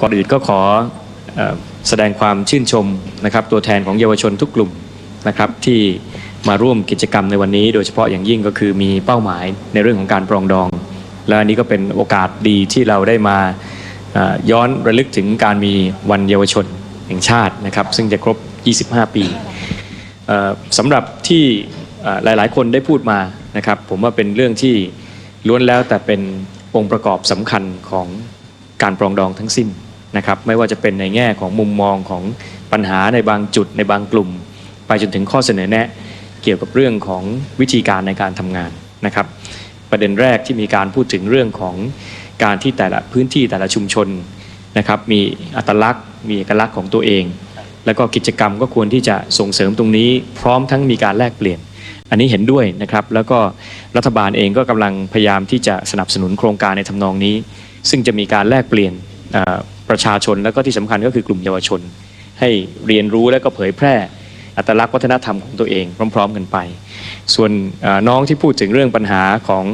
ก่อนอื่นก็ขออแสดงความชื่นชมนะครับตัวแทนของเยาวชนทุกกลุ่มนะครับที่มาร่วมกิจกรรมในวันนี้ โดยเฉพาะอย่างยิ่งก็คือมีเป้าหมายในเรื่องของการปรองดอง และอันนี้ก็เป็นโอกาสดีที่เราได้มาย้อนระลึกถึงการมีวันเยาวชนแห่งชาตินะครับซึ่งจะครบ 25 ปีสำหรับที่หลาย ๆ คนได้พูดมานะครับผมว่าเป็นเรื่องที่ล้วนแล้วแต่เป็นองค์ประกอบสำคัญของ การปรองดองทั้งสิ้นนะครับไม่ว่าจะเป็นในแง่ของมุมมองของปัญหาในบางจุดในบางกลุ่ม ไปจนถึงข้อเสนอแนะ เกี่ยวกับเรื่องของวิธีการในการทำงานนะครับ ประเด็นแรกที่มีการพูดถึงเรื่องของการที่แต่ละพื้นที่แต่ละชุมชนนะครับมีอัตลักษณ์ มีเอกลักษณ์ของตัวเอง แล้วก็กิจกรรมก็ควรที่จะส่งเสริมตรงนี้ พร้อมทั้งมีการแลกเปลี่ยน อันนี้เห็นด้วยนะครับ แล้วก็รัฐบาลเองก็กำลังพยายามที่จะสนับสนุนโครงการในทำนองนี้ ซึ่งจะมีการแลกเปลี่ยนประชาชนแล้วก็ที่สำคัญก็คือกลุ่มเยาวชน ให้เรียนรู้และก็เผยแพร่อัตลักษณ์วัฒนธรรมของตัวเองพร้อม ๆ กันไป ส่วนน้องที่พูดถึงเรื่องปัญหาของ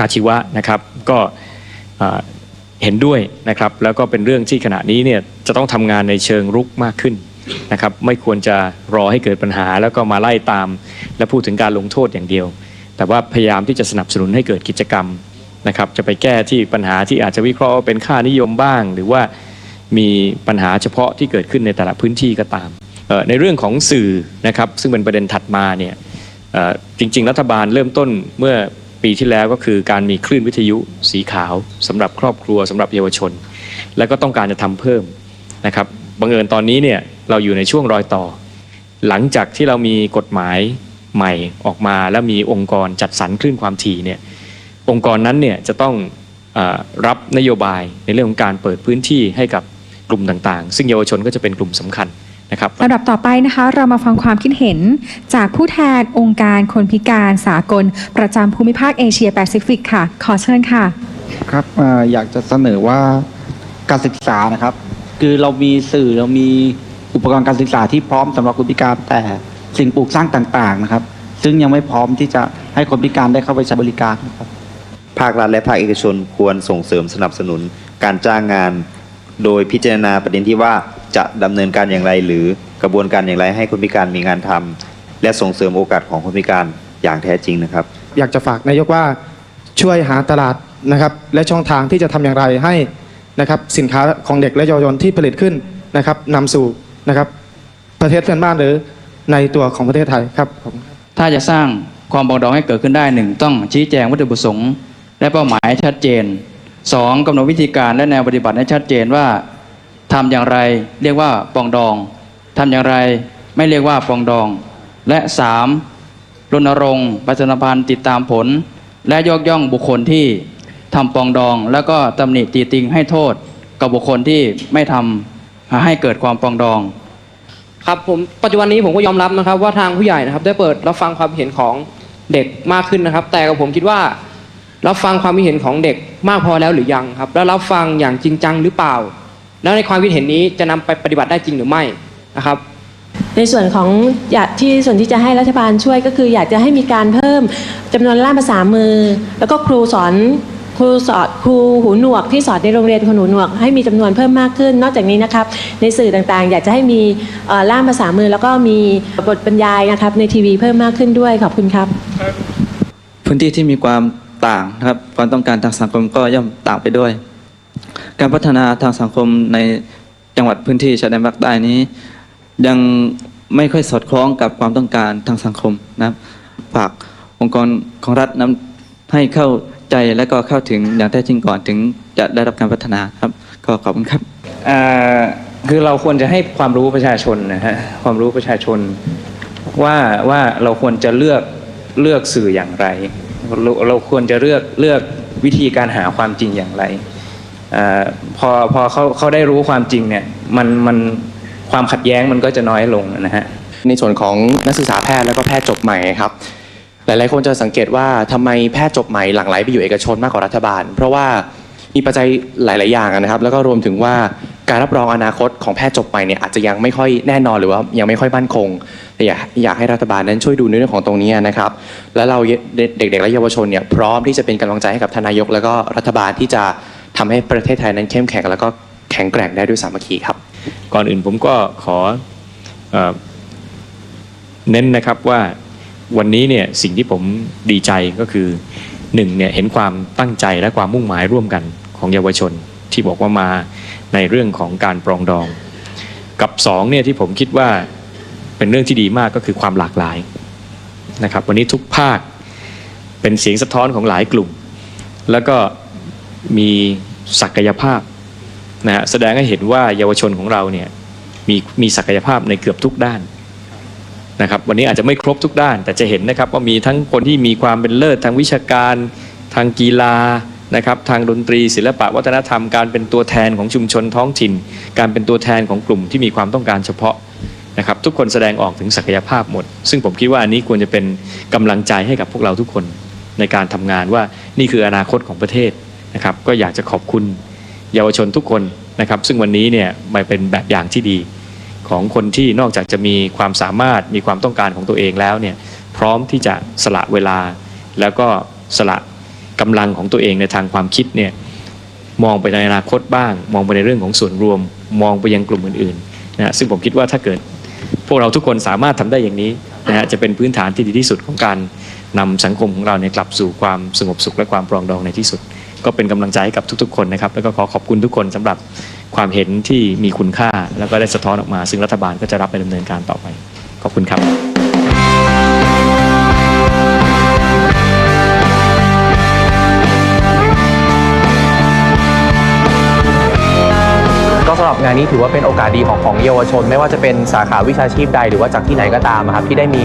อาชีวะนะครับก็เอ่อเห็นด้วยนะครับแล้วก็เป็นเรื่องที่ขณะนี้เนี่ยจะต้องทำงานในเชิงรุกมากขึ้นนะครับไม่ควรจะรอให้เกิดปัญหาแล้วก็มาไล่ตาม และพูดถึงการลงโทษอย่างเดียว แต่ว่าพยายามที่จะสนับสนุนให้เกิดกิจกรรม นะครับจะไปแก้ที่ปัญหาที่อาจจะวิเคราะห์ว่าเป็นค่านิยมบ้าง หรือว่ามีปัญหาเฉพาะที่เกิดขึ้นในแต่ละพื้นที่ก็ตาม ในเรื่องของสื่อนะครับซึ่งเป็นประเด็นถัดมาเนี่ยจริง ๆ รัฐบาลเริ่มต้นเมื่อปีที่แล้วก็คือการมีคลื่นวิทยุสีขาวสำหรับครอบครัวสำหรับเยาวชน แล้วก็ต้องการจะทำเพิ่มนะครับบังเอิญตอนนี้เนี่ยเราอยู่ในช่วงรอยต่อ หลังจากที่เรามีกฎหมายใหม่ออกมา แล้วมีองค์กรจัดสรรคลื่นความถี่เนี่ย องค์กรนั้นเนี่ยจะต้องเออรับนโยบายในเรื่องของการเปิดพื้นที่ให้กับกลุ่มต่างๆ ซึ่งเยาวชนก็จะเป็นกลุ่มสำคัญนะครับลำดับต่อไปนะคะเรามาฟังความคิดเห็นจากผู้แทนองค์การคนพิการสากล ประจำภูมิภาคเอเชียแปซิฟิกค่ะ ขอเชิญค่ะ ครับเอ่ออยากจะเสนอว่าการศึกษานะครับ คือเรามีสื่อเรามีอุปกรณ์การศึกษาที่พร้อมสำหรับคนพิการแต่สิ่งปลูกสร้างต่างๆนะครับ ซึ่งยังไม่พร้อมที่จะให้คนพิการได้เข้าไปใช้บริการนะครับ ภาครัฐและภาคเอกชนควรส่งเสริมสนับสนุนการจ้างงาน โดยพิจารณาประเด็นที่ว่าจะดำเนินการอย่างไร หรือกระบวนการอย่างไรให้คนพิการมีงานทำและส่งเสริมโอกาสของคนพิการอย่างแท้จริงนะครับ อยากจะฝากนายกว่าช่วยหาตลาดนะครับและช่องทางที่จะทำอย่างไรให้นะครับสินค้าของเด็กและเยาวชนที่ผลิตขึ้นนะครับนำสู่นะครับประเทศเพื่อนบ้านหรือในตัวของประเทศไทยครับผมถ้าจะสร้างความปรองดองให้เกิดขึ้นได้หนึ่งต้องชี้แจงวัตถุประสงค์ และเป้าหมายชัดเจนสองกำหนดวิธีการและแนวปฏิบัติให้ชัดเจนว่าทำอย่างไรเรียกว่าปองดองทำอย่างไรไม่เรียกว่าปองดอง และสามรณรงค์ประชาสัมพันธ์ติดตามผล และยกย่องบุคคลที่ทำปองดอง แล้วก็ตำหนิตีติงให้โทษกับบุคคลที่ไม่ทำให้เกิดความปองดองครับผมปัจจุบันนี้ผมก็ยอมรับนะครับว่าทางผู้ใหญ่นะครับ ได้เปิดรับฟังความเห็นของเด็กมากขึ้นนะครับ แต่กับผมคิดว่า รับฟังความคิดเห็นของเด็กมากพอแล้วหรือยังครับ แล้วรับฟังอย่างจริงจังหรือเปล่า แล้วในความคิดเห็นนี้จะนำไปปฏิบัติได้จริงหรือไม่นะครับในส่วนของอยากที่ส่วนที่จะให้รัฐบาลช่วยก็คืออยากจะให้มีการเพิ่มจำนวนล่ามภาษามือ แล้วก็ครูสอนครูสอนครูหูหนวกที่สอนในโรงเรียนคนหูหนวก ให้มีจำนวนเพิ่มมากขึ้น นอกจากนี้นะครับในสื่อต่างๆ อยากจะให้มีเอ่อล่ามภาษามือ แล้วก็มีบทบรรยายนะครับในทีวีเพิ่มมากขึ้นด้วยขอบคุณครับ พื้นที่ที่มีความ ต่างนะครับความต้องการทางสังคมก็ย่อมต่างไปด้วย การพัฒนาทางสังคมในจังหวัดพื้นที่ชายแดนภาคใต้นี้ ยังไม่ค่อยสอดคล้องกับความต้องการทางสังคมนะครับฝากองค์กรของรัฐนำให้เข้าใจและก็เข้าถึงอย่างแท้จริงก่อนถึงจะได้รับการพัฒนาครับก็ขอบคุณครับคือเราควรจะให้ความรู้ประชาชนนะฮะความรู้ประชาชนว่าว่าเราควรจะเลือกเลือกสื่ออย่างไร เราเราควรจะเลือกเลือกวิธีการหาความจริงอย่างไรอพอพอเขาเขาได้รู้ความจริงเนี่ยมันมันความขัดแย้งมันก็จะน้อยลงนะฮะในส่วนของนักศึกษาแพทย์แล้วก็แพทย์จบใหม่ครับหลาย ๆ คนจะสังเกตว่าทำไมแพทย์จบใหม่หลั่งไหลไปอยู่เอกชนมากกว่ารัฐบาล เพราะว่ามีปัจจัยหลาย ๆ อย่างนะครับ แล้วก็รวมถึงว่า การรับรองอนาคตของแพทย์จบใหม่เนี่ยอาจจะยังไม่ค่อยแน่นอนหรือว่ายังไม่ค่อยมั่นคงแต่อยากอยากให้รัฐบาลนั้นช่วยดูในเรื่องของตรงนี้นะครับ แล้วเราเด็กๆและเยาวชนเนี่ยพร้อมที่จะเป็นกำลังใจให้กับทนายก แล้วก็รัฐบาลที่จะทำให้ประเทศไทยนั้นเข้มแข็งแล้วก็แข็งแกร่งได้ด้วยสามัคคีครับ ก่อนอื่นผมก็ขอเน้นนะครับว่าวันนี้เนี่ยสิ่งที่ผมดีใจก็คือหนึ่งเนี่ยเห็นความตั้งใจและความมุ่งหมายร่วมกันของเยาวชนที่บอกว่ามา ในเรื่องของการปรองดอง กับสองเนี่ยที่ผมคิดว่าเป็นเรื่องที่ดีมากก็คือความหลากหลายนะครับ วันนี้ทุกภาคเป็นเสียงสะท้อนของหลายกลุ่ม แล้วก็มีศักยภาพนะฮะแสดงให้เห็นว่าเยาวชนของเราเนี่ยมีมีศักยภาพในเกือบทุกด้านนะครับ วันนี้อาจจะไม่ครบทุกด้าน แต่จะเห็นนะครับว่ามีทั้งคนที่มีความเป็นเลิศทางวิชาการ ทางกีฬา นะครับทางดนตรีศิลปะวัฒนธรรมการเป็นตัวแทนของชุมชนท้องถิ่น การเป็นตัวแทนของกลุ่มที่มีความต้องการเฉพาะนะครับทุกคนแสดงออกถึงศักยภาพหมด ซึ่งผมคิดว่าอันนี้ควรจะเป็นกำลังใจให้กับพวกเราทุกคนในการทำงานว่านี่คืออนาคตของประเทศนะครับก็อยากจะขอบคุณเยาวชนทุกคนนะครับซึ่งวันนี้เนี่ยมาเป็นแบบอย่างที่ดีของคนที่นอกจากจะมีความสามารถมีความต้องการของตัวเองแล้วเนี่ยพร้อมที่จะสละเวลาแล้วก็สละ กำลังของตัวเองในทางความคิดเนี่ยมองไปในอนาคตบ้าง มองไปในเรื่องของส่วนรวม มองไปยังกลุ่มอื่นๆนะฮะซึ่งผมคิดว่าถ้าเกิดพวกเราทุกคนสามารถทำได้อย่างนี้นะฮะจะเป็นพื้นฐานที่ดีที่สุดของการนำสังคมของเราเนี่ยกลับสู่ความสงบสุขและความปรองดองในที่สุด ก็เป็นกำลังใจให้กับทุกๆ คนนะครับ แล้วก็ขอขอบคุณทุกคนสำหรับความเห็นที่มีคุณค่า แล้วก็ได้สะท้อนออกมา ซึ่งรัฐบาลก็จะรับไปดำเนินการต่อไป ขอบคุณครับ หรับงานนี้ถือว่าเป็นโอกาสดีของของเยาวชน ไม่ว่าจะเป็นสาขาวิชาชีพใดหรือว่าจากที่ไหนก็ตามครับที่ได้มี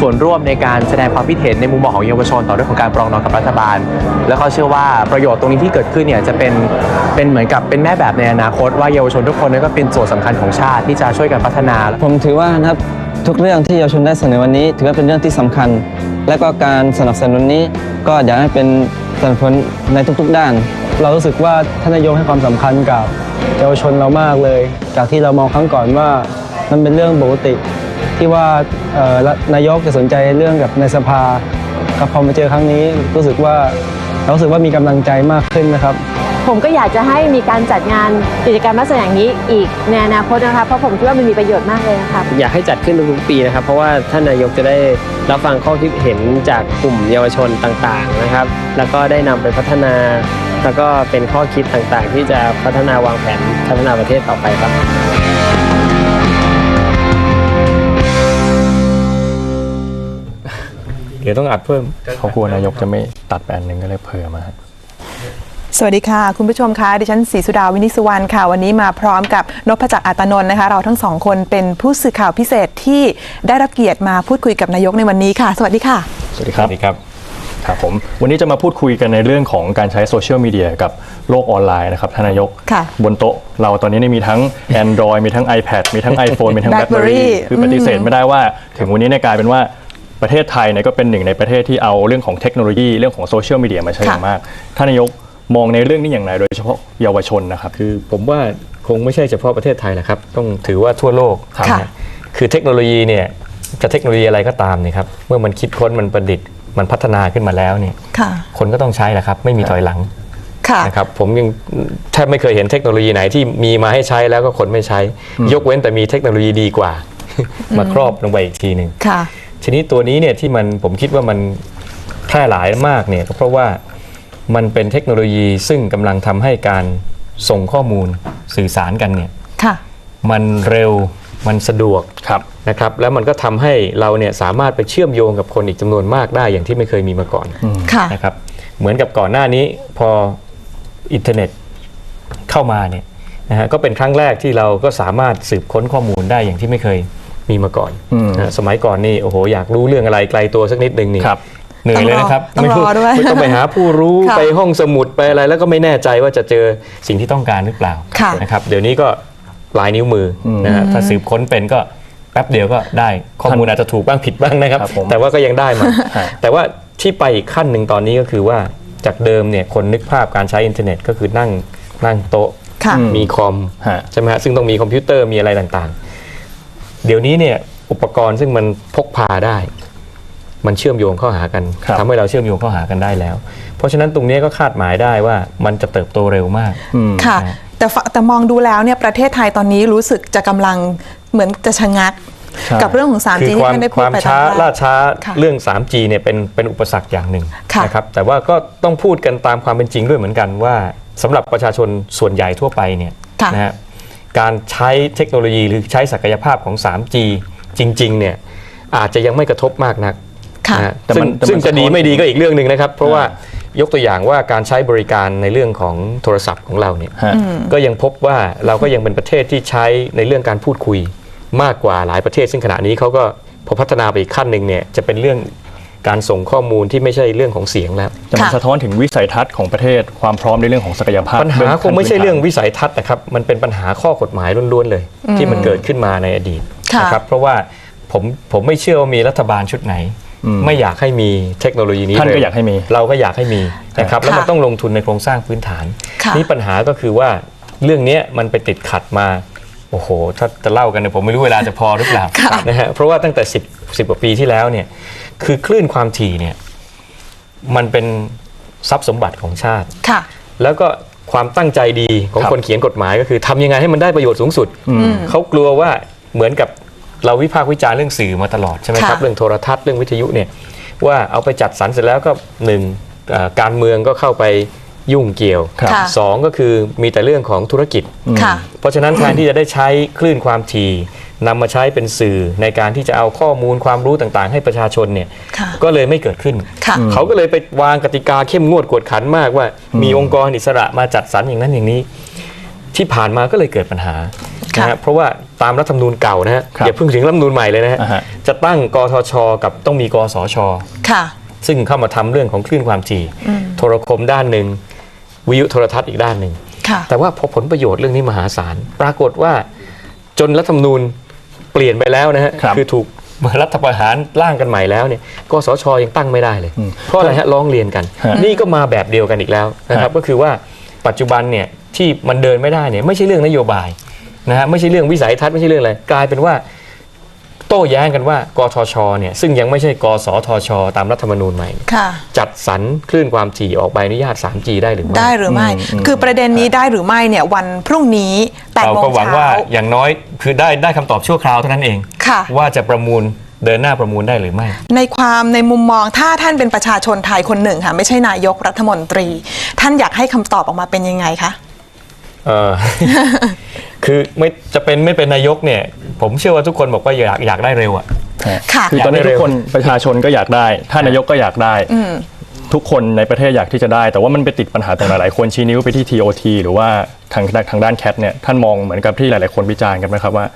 ส่วนร่วมในการแสดงความคิดเห็นในมุมมองของเยาวชน ต่อเรื่องของการปรองดองกับรัฐบาล แล้วเขาเชื่อว่าประโยชน์ตรงนี้ที่เกิดขึ้นเนี่ยจะเป็นเป็นเหมือนกับเป็นแม่แบบในอนาคต ว่าเยาวชนทุกคนนั้นก็เป็นส่วนสำคัญของชาติที่จะช่วยกันพัฒนา ผมถือว่านะครับทุกเรื่องที่เยาวชนได้เสนอวันนี้ ถือว่าเป็นเรื่องที่สำคัญ และก็การสนับสนุนนี้ก็อยากให้เป็นสนับสนุนในทุก ๆ ด้าน เรารู้สึกว่าท่านนายกให้ความสำคัญกับ เยาวชนเรามากเลย จากที่เรามองครั้งก่อนว่ามันเป็นเรื่องปกติ ที่ว่าเอ่อนายกจะสนใจเรื่องกับในสภากับพอมาเจอครั้งนี้รู้สึกว่าเรารู้สึกว่ามีกำลังใจมากขึ้นนะครับ ผมก็อยากจะให้มีการจัดงานกิจกรรมลักษณะอย่างนี้อีกในอนาคตนะคะเพราะผมคิดว่ามันมีประโยชน์มากเลยนะครับอยากให้จัดขึ้นทุกๆปีนะครับ เพราะว่าท่านนายกจะได้รับฟังข้อคิดเห็นจากกลุ่มเยาวชนต่างๆนะครับ แล้วก็ได้นำไปพัฒนา แล้วก็เป็นข้อคิดต่างๆ ที่จะพัฒนาวางแผนพัฒนาประเทศต่อไปครับเดี๋ยวต้องอัดเพิ่มเขากลัวนายกจะไม่ตัดไปอันหนึ่งก็เลยเผื่อมา สวัสดีค่ะ คุณผู้ชมคะดิฉันศรีสุดาวินิจสุวรรณค่ะ วันนี้มาพร้อมกับนพจักรอัตนนท์นะคะ เราทั้งสองคนเป็นผู้สื่อข่าวพิเศษที่ได้รับเกียรติมาพูดคุยกับนายกในวันนี้ค่ะ สวัสดีค่ะ สวัสดีครับสวัสดี ครับครับผมวันนี้จะมาพูดคุยกันในเรื่องของการใช้โซเชียลมีเดียกับโลกออนไลน์นะครับท่านนายก ค่ะบนโต๊ะเราตอนนี้เนี่ยมีทั้ง Android มีทั้ง iPad มีทั้ง iPhone มีทั้ง BlackBerry BlackBerry คือปฏิเสธอืมไม่ได้ว่า ถึงวันนี้เนี่ยกลายเป็นว่าประเทศไทยเนี่ยก็เป็นหนึ่งในประเทศที่เอาเรื่องของเทคโนโลยีเรื่องของโซเชียลมีเดียมาใช้อย่างมากท่านนายกมองในเรื่องนี้อย่างไรโดยเฉพาะเยาวชนนะครับ คือผมว่าคงไม่ใช่เฉพาะประเทศไทยแหละครับ ต้องถือว่าทั่วโลกค่ะนะฮะคือเทคโนโลยีเนี่ยจะเทคโนโลยีอะไรก็ตามเนี่ยครับเมื่อมันคิดค้นมันประดิษฐ์ มันพัฒนาขึ้นมาแล้วเนี่ยค่ะ คนก็ต้องใช้แหละครับไม่มีถอยหลังค่ะ นะครับผมยังแทบไม่เคยเห็นเทคโนโลยีไหนที่มีมาให้ใช้แล้วก็คนไม่ใช้ ยกเว้นแต่มีเทคโนโลยีดีกว่า มาครอบลงไปอีกทีหนึ่งค่ะ ทีนี้ตัวนี้เนี่ยที่มันผมคิดว่ามันแพร่หลายมากเนี่ยก็เพราะว่ามันเป็นเทคโนโลยีซึ่งกำลังทำให้การส่งข้อมูลสื่อสารกันเนี่ยค่ะ มันเร็ว มันสะดวกนะครับแล้วมันก็ทำให้เราเนี่ยสามารถไปเชื่อมโยงกับคนอีกจำนวนมากได้อย่างที่ไม่เคยมีมาก่อนค่ะนะครับเหมือนกับก่อนหน้านี้พออินเทอร์เน็ตเข้ามาเนี่ยนะฮะก็เป็นครั้งแรกที่เราก็สามารถสืบค้นข้อมูลได้อย่างที่ไม่เคยมีมาก่อนอืมนะฮะสมัยก่อนนี่โอ้โหอยากรู้เรื่องอะไรไกลตัวสักนิดนึงนี่ครับเหนื่อยเลยนะครับต้องรอไม่ด้วยไม่ต้องไปหาผู้รู้ค่ะไปห้องสมุดไปอะไรแล้วก็ไม่แน่ใจว่าจะเจอสิ่งที่ต้องการหรือเปล่าค่ะนะครับ เดี๋ยวนี้ก็ ลายนิ้วมืออนะฮะถ้าสืบค้นเป็นก็แป๊บเดียวก็ได้ข้อมูลอาจจะถูกบ้างผิดบ้างนะครับครับผมแต่ว่าก็ยังได้มาฮะแต่ว่าที่ไปอีกขั้นหนึ่งตอนนี้ก็คือว่าจากเดิมเนี่ยคนนึกภาพการใช้อินเทอร์เน็ตก็คือนั่งนั่งโต๊ะค่ะมีคอมฮะใช่ไหมฮะซึ่งต้องมีคอมพิวเตอร์มีอะไรต่างๆ เดี๋ยวนี้เนี่ยอุปกรณ์ซึ่งมันพกพาได้ มันเชื่อมโยงเข้าหากันครับทำให้เราเชื่อมโยงเข้าหากันได้แล้ว เพราะฉะนั้นตรงนี้ก็คาดหมายได้ว่ามันจะเติบโตเร็วมากอืมค่ะ แต่ฟแต่มองดูแล้วเนี่ยประเทศไทยตอนนี้รู้สึกจะกำลังเหมือนจะชะงัก ใช่กับเรื่องของ 3G คือที่ความท่านได้คพูดวามไปตอนช้าแรกล่าช้าค่ะ เรื่อง 3G เนี่ยเป็นเป็นอุปสรรคอย่างหนึ่งค่ะนะครับแต่ว่าก็ต้องพูดกันตามความเป็นจริงด้วยเหมือนกันว่าสำหรับประชาชนส่วนใหญ่ทั่วไปเนี่ยค่ะนะฮะการใช้เทคโนโลยีหรือใช้ศักยภาพของ 3G จริงๆเนี่ยอาจจะยังไม่กระทบมากนักค่ะนะฮะแต่ซึ่มังนแต่มันซึ่งจะดีสะท้อน ไม่ดีก็อีกเรื่องหนึ่งนะครับ เพราะว่า ยกตัวอย่างว่าการใช้บริการในเรื่องของโทรศัพท์ของเราเนี่ยฮะอืมก็ยังพบว่าเราก็ยังเป็นประเทศที่ใช้ในเรื่องการพูดคุยมากกว่าหลายประเทศ ซึ่งขณะนี้เขาก็พอพัฒนาไปอีกขั้นหนึ่งเนี่ยจะเป็นเรื่องการส่งข้อมูลที่ไม่ใช่เรื่องของเสียงแล้วแต่มันสะท้อนถึงวิสัยทัศน์ของประเทศความพร้อมในเรื่องของศักยภาพปัญหาคงไม่ใช่เรื่องวิสัยทัศน์นะครับมันเป็นปัญหาข้อกฎหมายล้วนๆเลยอืมที่มันเกิดขึ้นมาในอดีตค่ะนะครับเพราะว่าผมผมไม่เชื่อว่ามีรัฐบาลชุดไหนอืม ไม่อยากให้มีเทคโนโลยีนี้ท่านก็เลอยากให้มี เราก็อยากให้มีนะครับค่ะแล้วมันต้องลงทุนในโครงสร้างพื้นฐานค่ะนี่ปัญหาก็คือว่าเรื่องเนี้ยมันไปติดขัดมาโอ้โห ถ้าจะเล่ากันเนี่ยผมไม่รู้เวลาจะพอหรือเปล่านะฮะเพราะว่าตั้งแต่ 10 10กว่าปีที่แล้วเนี่ยคือคลื่นความถี่เนี่ยมันเป็นทรัพย์สมบัติของชาติค่ะ แล้วก็ความตั้งใจดีของครับคนเขียนกฎหมายก็คือทำยังไงให้มันได้ประโยชน์สูงสุดอืมเขากลัวว่าเหมือนกับ เราวิพากษ์วิจารณ์เรื่องสื่อมาตลอดใช่ไหมครับค่ะ เรื่องโทรทัศน์เรื่องวิทยุเนี่ยว่าเอาไปจัดสรรเสร็จแล้วก็หนึ่งเอ่อการเมืองก็เข้าไปยุ่งเกี่ยวครับค่ะ สองก็คือมีแต่เรื่องของธุรกิจ ค่ะ เพราะฉะนั้นแทนที่จะได้ใช้คลื่นความถี่นำมาใช้เป็นสื่อในการที่จะเอาข้อมูลความรู้ต่างๆ ให้ประชาชนเนี่ยค่ะ ก็เลยไม่เกิดขึ้น ค่ะ เขาก็เลยไปวางกติกาเข้มงวดกวดขันมากว่า มีองค์กรอิสระมาจัดสรรอย่างนั้นอย่างนี้ ที่ผ่านมาก็เลยเกิดปัญหาค่ะ นะฮะเพราะว่าตามรัฐธรรมนูญเก่านะฮะครับอย่าเพิ่งถึงรัฐธรรมนูญใหม่เลยนะฮะอ่าฮะจะตั้งกทช กับต้องมีกสชค่ะ ซึ่งเข้ามาทำเรื่องของคลื่นความถี่อืมโทรคมด้านหนึ่งวิทยุโทรทัศน์อีกด้านหนึ่งค่ะแต่ว่าพอผลประโยชน์เรื่องนี้มหาศาลปรากฏว่าจนรัฐธรรมนูญเปลี่ยนไปแล้วนะฮะครับอถูกรัฐประหารร่างกันใหม่แล้วเนี่ยกสชยังตั้งไม่ได้เลยอืมเพราะอะไรฮะร้องเรียนกันฮะนี่ก็มาแบบเดียวกันอีกแล้วนะครับฮะก็คือว่าปัจจุบันเนี่ยที่มันเดินไม่ได้เนี่ยไม่ใช่เรื่องนโยบาย นะฮะไม่ใช่เรื่องวิสัยทัศน์ไม่ใช่เรื่องอะไรกลายเป็นว่า โต้แย้งกันว่ากทชเนี่ยซึ่งยังไม่ใช่กสทช ตามรัฐธรรมนูญใหม่ค่ะ จัดสรรคลื่นความถี่ออกใบอนุญาต 3G ได้หรือไม่ ได้หรือไม่ อืมอืมคือประเด็นนี้ได้หรือไม่เนี่ยวันพรุ่งนี้แปดเราโมก็งหวังเช้า ว่าอย่างน้อยคือได้ได้คำตอบชั่วคราวเท่านั้นเอง ค่ะ ว่าจะประมูลเดินหน้าประมูลได้หรือไม่ ในความในมุมมองถ้าท่านเป็นประชาชนไทยคนหนึ่งค่ะ ไม่ใช่นายกรัฐมนตรี ท่านอยากให้คำตอบออกมาเป็นยังไงคะ เออ คือไม่จะเป็นไม่เป็นนายกเนี่ย ผมเชื่อว่าทุกคนบอกว่าอยากอยากได้เร็วอะ ค่ะ คือตอนนี้อยากได้ทุเร็กวคนประชาชนก็อยากได้ท่านนายกก็อยากได้อืมทุกคนในประเทศอยากที่จะได้ แต่ว่ามันไปติดปัญหาตรงไหนหลายคนชี้นิ้วไปที่ TOT หรือว่าทางทางด้านแคทเนี่ยท่านมองเหมือนกับที่หลายๆคนวิจารณ์กันไหมครับว่า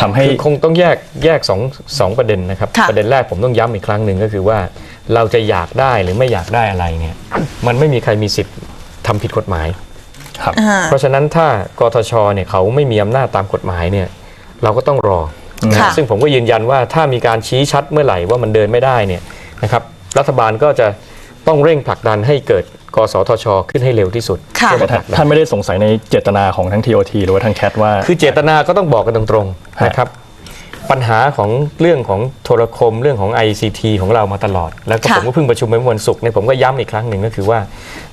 ทำให้ คือคงต้องแยกแยกสองสองประเด็นนะครับ ค่ะ ประเด็นแรกผมต้องย้ำอีกครั้งหนึ่งก็คือว่า เราจะอยากได้หรือไม่อยากได้อะไรเนี่ย มันไม่มีใครมีสิทธิ์ทำผิดกฎหมาย ครับอ่าเพราะฉะนั้นถ้ากทชเนี่ยเขาไม่มีอำนาจตามกฎหมายเนี่ยเราก็ต้องรอนะค่ะซึ่งผมก็ยืนยันว่าถ้ามีการชี้ชัดเมื่อไหร่ว่ามันเดินไม่ได้เนี่ยนะครับรัฐบาลก็จะต้องเร่งผลักดันให้เกิดกสทช ขึ้นให้เร็วที่สุดค่ะเพื่อแต่มาผลักดันท่านไม่ได้สงสัยในเจตนาของทั้ง TOT หรือว่าทางแคทว่า คือเจตนาก็ต้องบอกกันตรงๆฮะนะครับปัญหาของเรื่องของโทรคมเรื่องของ ICT ของเรามาตลอด แล้วก็ค่ะผมก็เพิ่งประชุมไปเมื่อวันศุกร์เนี่ยผมก็ย้ำอีกครั้งหนึ่งก็คือว่า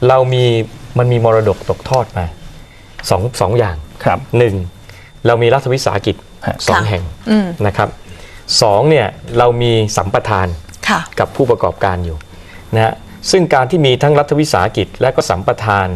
เรามี มันมีมรดกตกทอดมาสองสองอย่างครับหนึ่งเรามีรัฐวิสาหกิจฮะสองค่ะแห่งอืมนะครับสองเนี่ยเรามีสัมปทานค่ะกับผู้ประกอบการอยู่นะฮะซึ่งการที่มีทั้งรัฐวิสาหกิจและก็สัมปทาน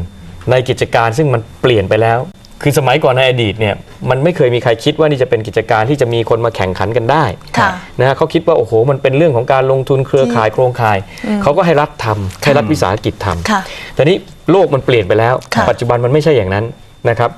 ในกิจการซึ่งมันเปลี่ยนไปแล้ว คือสมัยก่อนในอดีตเนี่ยมันไม่เคยมีใครคิดว่านี่จะเป็นกิจการที่จะมีคนมาแข่งขันกันได้ค่ะนะฮะเขาคิดว่าโอ้โหมันเป็นเรื่องของการลงทุนเครือข่ายโครงข่ายอืมเขาก็ให้รัฐทำให้รัฐวิสาหกิจทำค่ะแต่นี้โลกมันเปลี่ยนไปแล้วค่ะปัจจุบันมันไม่ใช่อย่างนั้นนะครับ